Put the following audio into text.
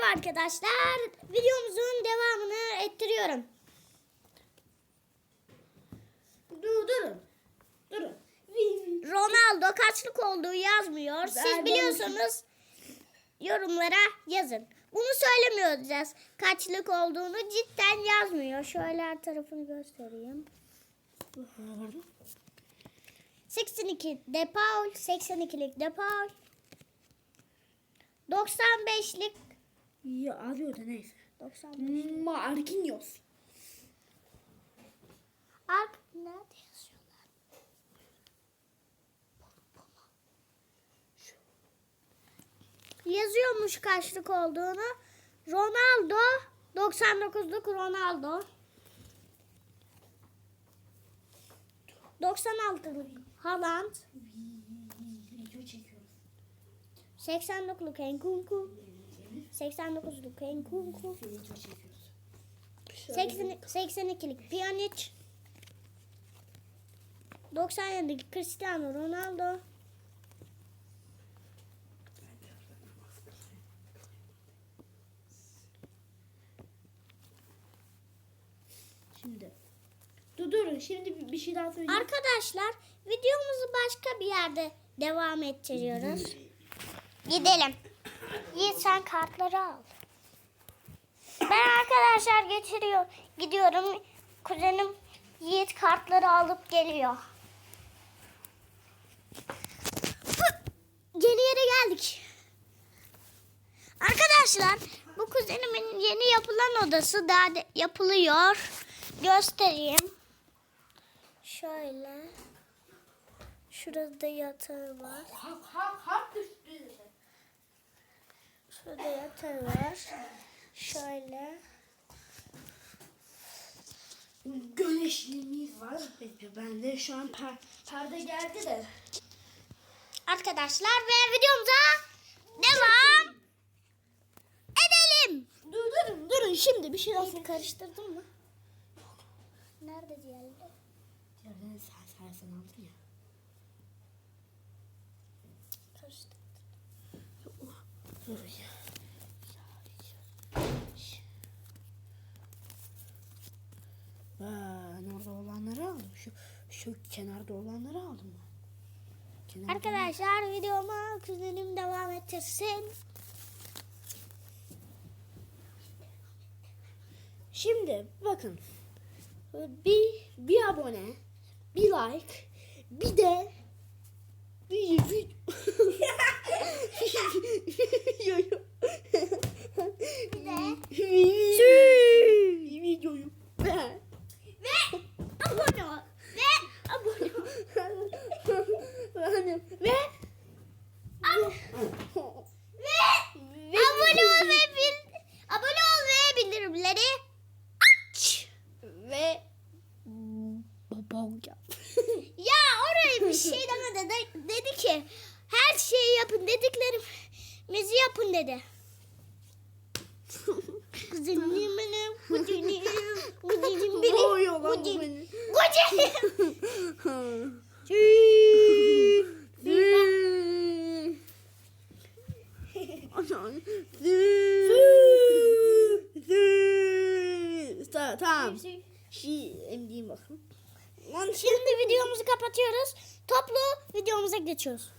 Merhaba arkadaşlar. Videomuzun devamını ettiriyorum. Dur durun. Durun. Ronaldo kaçlık olduğu yazmıyor. Siz biliyorsanız yorumlara yazın. Bunu söylemiyoruz. Kaçlık olduğunu cidden yazmıyor. Şöyle her tarafını göstereyim. 82 De Paul, 82'lik De Paul. 95'lik Ya arıyor da neyse. 95. Marquinhos. Ark nerede yazıyorlar? Yazıyormuş kaçlık olduğunu. Ronaldo 99'luk Ronaldo. 96'lık Haaland. Video çekiyoruz. 89'luk Enkunku. 89'luk Enkunku. Video çekiyoruz. 80, 82'lik Pjanic. 97'lik Cristiano Ronaldo. Şey, Şimdi. Dur durun şimdi bir, bir şey daha söyleyeyim. Arkadaşlar videomuzu başka bir yerde devam ettiriyoruz. Gidelim. Yiğit sen kartları al. Ben arkadaşlar getiriyor. Gidiyorum. Kuzenim Yiğit kartları alıp geliyor. Yeni yere geldik. Arkadaşlar bu kuzenimin yeni yapılan odası daha de- yapılıyor. Göstereyim. Şöyle. Şurada yatağı var. Hak hak hak düştü. Şurada yatağı var. Şöyle. Güneşliğimiz var. Ben de şu an per, perde geldi de. Arkadaşlar ve videomuza devam edelim. Dur durun durun şimdi bir şey Yiğit karıştırdın mı? Nerede diğerleri? Yerden sen sen sen aldın ya. Karıştırdım. Dur ya. Ben orada olanları aldım. Şu şu kenarda olanları aldım. Kenarda Arkadaşlar videoma kuzenim devam ettirsin. Şimdi bakın. Bir bir abone, bir like, bir de bir vid- videoyu Bir de bir videoyu beğen. ve abone ol. Ve abone ol. Yani ve Ve abone ol ve bil abone ol ve bildirimleri aç. ve babam yap. Ya oraya bir şey demedi. De, dedi ki her şeyi yapın dediklerimizi yapın dedi. Kuzenim benim, kuzenim, kuzenim benim, kuzenim, kuzenim. Tamam. Tamam. Şey, emdiğim bakın. Şimdi videomuzu kapatıyoruz. Toplu videomuza geçiyoruz.